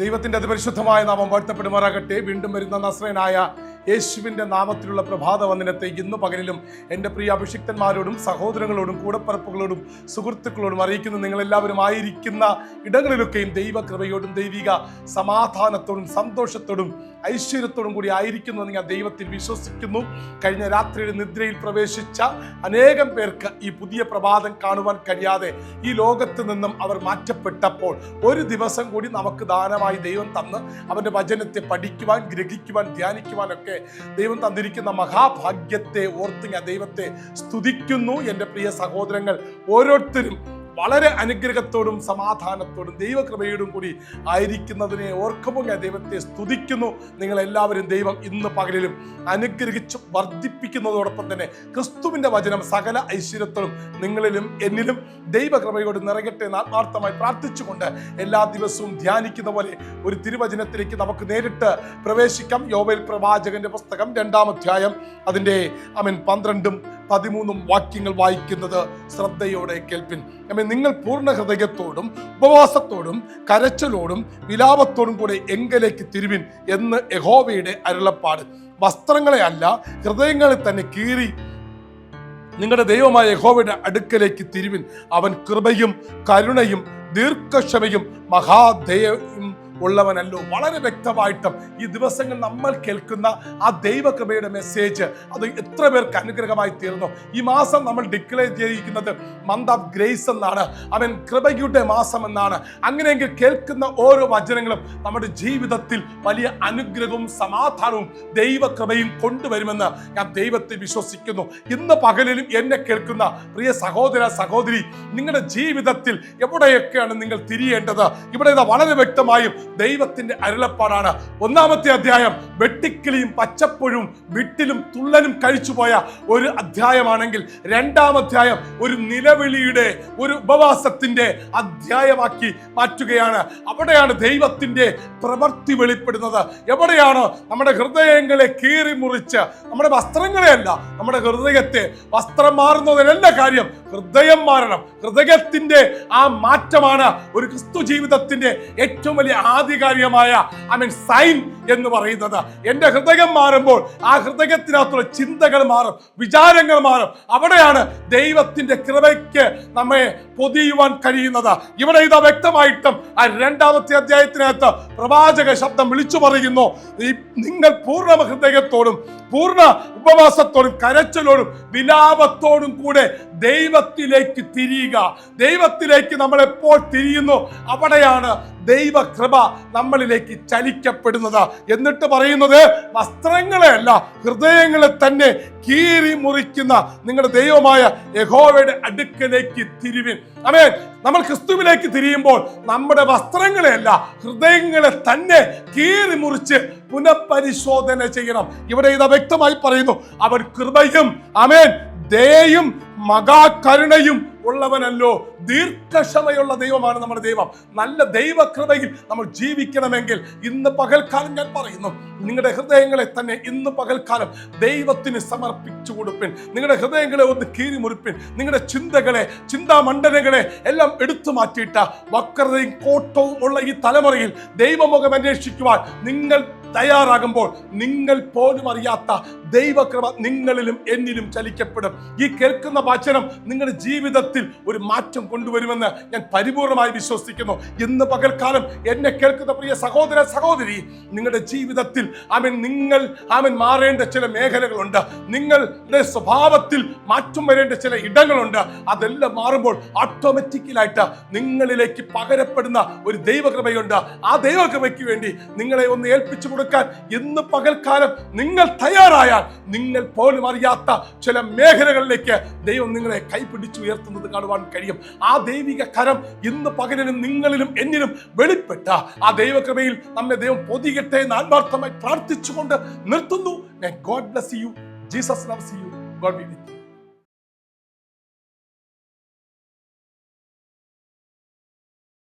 ദൈവത്തിന്റെ അതിപരിശുദ്ധമായ നാമം വാഴ്ത്തപ്പെടുമാറാകട്ടെ. വീണ്ടും വരുന്ന നസ്രനായ യേശുവിന്റെ നാമത്തിലുള്ള പ്രഭാത വന്ദനത്തെ ഇന്ന് പകലിലും എന്റെ പ്രിയ അഭിഷിക്തന്മാരോടും സഹോദരങ്ങളോടും കൂടപ്പറപ്പുകളോടും സുഹൃത്തുക്കളോടും അറിയിക്കുന്ന നിങ്ങളെല്ലാവരും ആയിരിക്കുന്ന ഇടങ്ങളിലൊക്കെയും ദൈവകൃപയോടും ദൈവിക സമാധാനത്തോടും സന്തോഷത്തോടും ഐശ്വര്യത്തോടും കൂടി ആയിരിക്കുന്നു എന്ന് ഞാൻ ദൈവത്തിൽ വിശ്വസിക്കുന്നു. കഴിഞ്ഞ രാത്രിയുടെ നിദ്രയിൽ പ്രവേശിച്ച അനേകം പേർക്ക് ഈ പുതിയ പ്രഭാതം കാണുവാൻ കഴിയാതെ ഈ ലോകത്ത് നിന്നും അവർ മാറ്റപ്പെട്ടപ്പോൾ ഒരു ദിവസം കൂടി നമുക്ക് ദാനമായി ദൈവം തന്ന് അവന്റെ വചനത്തെ പഠിക്കുവാൻ ഗ്രഹിക്കുവാൻ ധ്യാനിക്കുവാനൊക്കെ ദൈവം തന്നിരിക്കുന്ന മഹാഭാഗ്യത്തെ ഓർത്ത് ഞാൻ ദൈവത്തെ സ്തുതിക്കുന്നു. എന്റെ പ്രിയ സഹോദരങ്ങൾ ഓരോരുത്തരും വളരെ അനുഗ്രഹത്തോടും സമാധാനത്തോടും ദൈവകൃപയോടും കൂടി ആയിരിക്കുന്നതിനെ ഓർക്കുമ്പോൾ ഞാൻ ദൈവത്തെ സ്തുതിക്കുന്നു. നിങ്ങളെല്ലാവരും ദൈവം ഇന്ന് പകലിലും അനുഗ്രഹിച്ച് വർദ്ധിപ്പിക്കുന്നതോടൊപ്പം തന്നെ ക്രിസ്തുവിന്റെ വചനം സകല ഐശ്വര്യത്തോടും നിങ്ങളിലും എന്നിലും ദൈവകൃപയോട് നിറയട്ടെ എന്ന് ആത്മാർത്ഥമായി പ്രാർത്ഥിച്ചുകൊണ്ട് എല്ലാ ദിവസവും ധ്യാനിക്കുന്ന പോലെ ഒരു തിരുവചനത്തിലേക്ക് നമുക്ക് നേരിട്ട് പ്രവേശിക്കാം. യോവൽ പ്രവാചകന്റെ പുസ്തകം രണ്ടാം അധ്യായം അതിന്റെ അമൻ പന്ത്രണ്ടും പതിമൂന്നും വാക്യങ്ങൾ വായിക്കുന്നത് ശ്രദ്ധയോടെ കേൾപ്പിൻ. അമ്മ നിങ്ങൾ പൂർണ ഹൃദയത്തോടും ഉപവാസത്തോടും കരച്ചലോടും വിലാപത്തോടും കൂടെ എങ്കലേക്ക് തിരുവിൻ എന്ന് യഹോവയുടെ അരുളപ്പാട്. വസ്ത്രങ്ങളെ അല്ല ഹൃദയങ്ങളെ തന്നെ കീറി നിങ്ങളുടെ ദൈവമായ യഹോവയുടെ അടുക്കലേക്ക് തിരുവിൻ. അവൻ കൃപയും കരുണയും ദീർഘക്ഷമയും മഹാദയും ഉള്ളവനല്ലോ. വളരെ വ്യക്തമായിട്ടും ഈ ദിവസങ്ങൾ നമ്മൾ കേൾക്കുന്ന ആ ദൈവകൃപയുടെ മെസ്സേജ് അത് എത്ര പേർക്ക് അനുഗ്രഹമായി തീർന്നു. ഈ മാസം നമ്മൾ ഡിക്ലെയർ ചെയ്തിരിക്കുന്നത് മന്ത് ഓഫ് ഗ്രേസ് എന്നാണ്. അവൻ കൃപയുടെ മാസം എന്നാണ് അങ്ങനെയെങ്കിൽ കേൾക്കുന്ന ഓരോ വചനങ്ങളും നമ്മുടെ ജീവിതത്തിൽ വലിയ അനുഗ്രഹവും സമാധാനവും ദൈവകൃപയും കൊണ്ടുവരുമെന്ന് ഞാൻ ദൈവത്തെ വിശ്വസിക്കുന്നു. ഇന്ന് പകലിലും എന്നെ കേൾക്കുന്ന പ്രിയ സഹോദര സഹോദരി നിങ്ങളുടെ ജീവിതത്തിൽ എവിടെയൊക്കെയാണ് നിങ്ങൾ തിരിയേണ്ടത്? ഇവിടെ വളരെ വ്യക്തമായും ദൈവത്തിന്റെ അരുളപ്പാടാണ്. ഒന്നാമത്തെ അധ്യായം വെട്ടിക്കിളിയും പച്ചപ്പുഴും വിട്ടിലും തുള്ളനും കഴിച്ചുപോയ ഒരു അധ്യായമാണെങ്കിൽ രണ്ടാം അധ്യായം ഒരു നിലവിളിയുടെ ഒരു ഉപവാസത്തിന്റെ അധ്യായമാക്കി മാറ്റുകയാണ്. അവിടെയാണ് ദൈവത്തിന്റെ പ്രവൃത്തി വെളിപ്പെടുന്നത്. എവിടെയാണ് നമ്മുടെ ഹൃദയങ്ങളെ കീറി മുറിച്ച് നമ്മുടെ വസ്ത്രങ്ങളെയല്ല നമ്മുടെ ഹൃദയത്തെ വസ്ത്രം മാറുന്നതിനല്ല കാര്യം ഹൃദയം മാറണം. ഹൃദയത്തിന്റെ ആ മാറ്റമാണ് ഒരു ക്രിസ്തു ജീവിതത്തിന്റെ ഏറ്റവും വലിയ ആധികാരികമായ ഐ മീൻ സൈൻ എന്ന് പറയുന്നത്. എന്റെ ഹൃദയം മാറുമ്പോൾ ആ ഹൃദയത്തിനകത്തുള്ള ചിന്തകൾ മാറും വിചാരങ്ങൾ മാറും. അവിടെയാണ് ദൈവത്തിന്റെ കൃപയ്ക്ക് നമ്മെ പൊതിയുവാൻ കഴിയുന്നത്. ഇവിടെ ഇതാ വ്യക്തമായിട്ടും ആ രണ്ടാമത്തെ അധ്യായത്തിനകത്ത് പ്രവാചക ശബ്ദം വിളിച്ചു പറയുന്നു. നിങ്ങൾ പൂർണ ഹൃദയത്തോടും പൂർണ ഉപവാസത്തോടും കരച്ചലോടും വിലാപത്തോടും കൂടെ ദൈവത്തിലേക്ക് തിരിയുക. ദൈവത്തിലേക്ക് നമ്മൾ എപ്പോൾ തിരിയുന്നു? അവിടെയാണ് ദൈവകൃപ നമ്മളിലേക്ക് ചലിക്കപ്പെടുന്നത്. എന്നിട്ട് പറയുന്നത് വസ്ത്രങ്ങളെ അല്ല ഹൃദയങ്ങളെ തന്നെ കീറി മുറിക്കുന്ന നിങ്ങളുടെ ദൈവമായ യഹോവയുടെ അടുക്കലേക്ക് തിരിവിൻ. അമേ നമ്മൾ ക്രിസ്തുവിലേക്ക് തിരിയുമ്പോൾ നമ്മുടെ വസ്ത്രങ്ങളെ അല്ല ഹൃദയങ്ങളെ തന്നെ കീറി മുറിച്ച് പുനഃപരിശോധന ചെയ്യണം. ഇവിടെ ഇത് വ്യക്തമായി പറയുന്നു അവൻ കൃപയും അമേൻ ദയയും മകാകരുണയും ഉള്ളവനല്ലോ. ദീർഘക്ഷമയുള്ള ദൈവമാണ് നമ്മുടെ ദൈവം. നല്ല ദൈവകൃപയിൽ നമ്മൾ ജീവിക്കണമെങ്കിൽ ഇന്ന് പകൽക്കാലം ഞാൻ പറയുന്നു. നിങ്ങളുടെ ഹൃദയങ്ങളെ തന്നെ ഇന്ന് പകൽക്കാലം ദൈവത്തിന് സമർപ്പിച്ചു കൊടുപ്പിൻ. നിങ്ങളുടെ ഹൃദയങ്ങളെ ഒന്ന് കീറി മുറിപ്പിൻ. നിങ്ങളുടെ ചിന്തകളെ ചിന്താമണ്ഡലങ്ങളെ എല്ലാം എടുത്തു മാറ്റിയിട്ട വക്രതയും കോട്ടവും ഉള്ള ഈ തലമുറയിൽ ദൈവമുഖം അന്വേഷിക്കുവാൻ നിങ്ങൾ തയ്യാറാകുമ്പോൾ നിങ്ങൾ പോലും അറിയാത്ത ദൈവകൃപ നിങ്ങളിലും എന്നിലും ചലിക്കപ്പെടും. ഈ കേൾക്കുന്ന വചനം നിങ്ങളുടെ ജീവിതത്തിൽ ഒരു മാറ്റം കൊണ്ടുവരുമെന്ന് ഞാൻ പരിപൂർണമായി വിശ്വസിക്കുന്നു. ഇന്ന് പകൽക്കാലം എന്നെ കേൾക്കുന്ന പ്രിയ സഹോദര സഹോദരി നിങ്ങളുടെ ജീവിതത്തിൽ അവൻ നിങ്ങൾ അവൻ മാറേണ്ട ചില മേഖലകളുണ്ട്. നിങ്ങളുടെ സ്വഭാവത്തിൽ മാറ്റം വരേണ്ട ചില ഇടങ്ങളുണ്ട്. അതെല്ലാം മാറുമ്പോൾ ഓട്ടോമാറ്റിക്കലായിട്ട് നിങ്ങളിലേക്ക് പകരപ്പെടുന്ന ഒരു ദൈവകൃപയുണ്ട്. ആ ദൈവകൃപയ്ക്ക് വേണ്ടി നിങ്ങളെ ഒന്ന് ഏൽപ്പിച്ചു കൊടുക്കാൻ ഇന്ന് പകൽക്കാലം നിങ്ങൾ തയ്യാറായാൽ നിങ്ങൾ പോലും അറിയാത്ത ചില മേഖലകളിലേക്ക് ദൈവം നിങ്ങളെ കൈപിടിച്ച് ഉയർത്തുന്നത് കാണുവാൻ കഴിയും. ആ ദൈവിക കരം ഇന്ന് പകലിനും നിങ്ങളിലും എന്നിലും വെളിപ്പെട്ട ആ ദൈവകൃപയിൽ നമ്മെ ദൈവം പൊതികട്ടെ എന്ന് ആത്മാർത്ഥമായി പ്രാർത്ഥിച്ചുകൊണ്ട് നിർത്തുന്നു. God bless you Jesus loves you God be with